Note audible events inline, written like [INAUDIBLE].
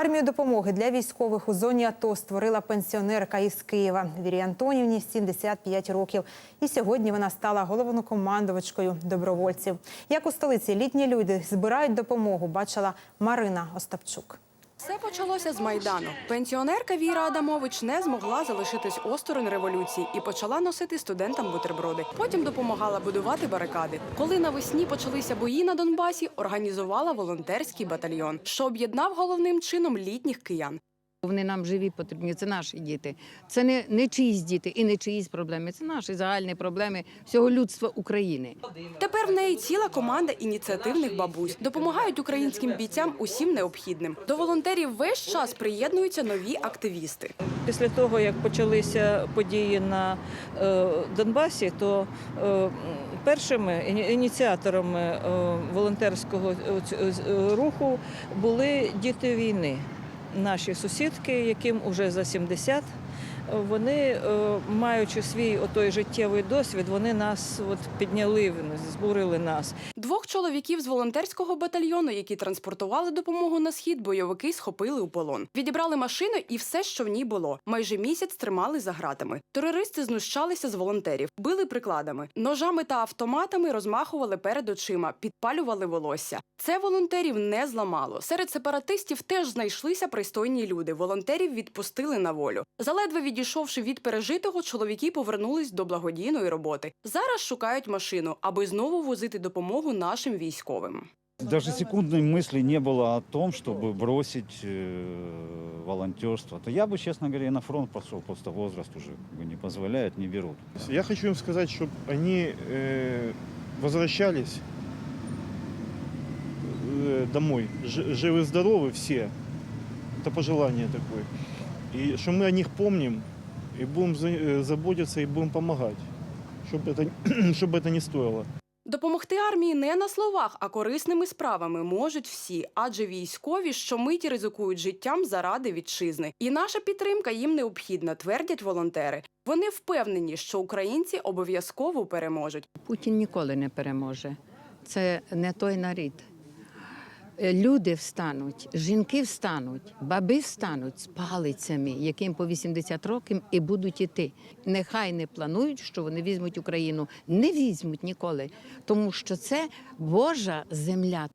Армію допомоги для військових у зоні АТО створила пенсіонерка із Києва Вірі Антонівні 75 років. І сьогодні вона стала головнокомандувачкою добровольців. Як у столиці літні люди збирають допомогу, бачила Марина Остапчук. Все почалося з майдану. Пенсіонерка Віра Адамович не змогла залишитись осторонь революції і почала носити студентам бутерброди. Потім допомагала будувати барикади. Коли навесні почалися бої на Донбасі, організувала волонтерський батальйон, що об'єднав головним чином літніх киян. Вони нам живі потрібні, це наші діти. Це не, не чиїсь діти і не чиїсь проблеми. Це наші загальні проблеми всього людства України. Тепер в неї ціла команда ініціативних бабусь допомагають українським бійцям усім необхідним. До волонтерів весь час приєднуються нові активісти. Після того, як почалися події на е, Донбасі, то е, першими ініціаторами е, волонтерського руху були діти війни. Наші сусідки, яким уже за 70, е, вони, е, маючи свій отой життєвий досвід, вони нас от підняли, збурили нас. Двох чоловіків з волонтерського батальйону, які транспортували допомогу на схід, бойовики схопили у полон. Відібрали машину і все, що в ній було. Майже місяць тримали за гратами. Терористи знущалися з волонтерів, били прикладами, ножами та автоматами розмахували перед очима, підпалювали волосся. Це волонтерів не зламало. Серед сепаратистів теж знайшлися пристойні люди. Волонтерів відпустили на волю. Заледве відійшовши від пережитого, чоловіки повернулись до благодійної роботи. Зараз шукають машину, аби знову возити допомогу нашим військовим. Даже секундной мысли не было о том, чтобы бросить э, волонтерство. То я бы, честно говоря, и на фронт пошел, просто возраст уже как бы, не позволяет, не берут. Я хочу им сказать, чтобы они э, возвращались э, домой, ж- живы-здоровы все. Это пожелание такое. И что мы о них помним и будем за- э, заботиться и будем помогать, чтобы это, [CLEARS THROAT] чтобы это не стоило. Допомогти армії не на словах, а корисними справами можуть всі, адже військові щомиті ризикують життям заради вітчизни. І наша підтримка їм необхідна, твердять волонтери. Вони впевнені, що українці обов'язково переможуть. Путін ніколи не переможе. Це не той нарід. Е, Люди встануть, жінки встануть, баби встануть з палицями, яким по 80 років і будуть іти. Нехай не планують, що вони візьмуть Україну. Не візьмуть ніколи, тому що це Божа земля.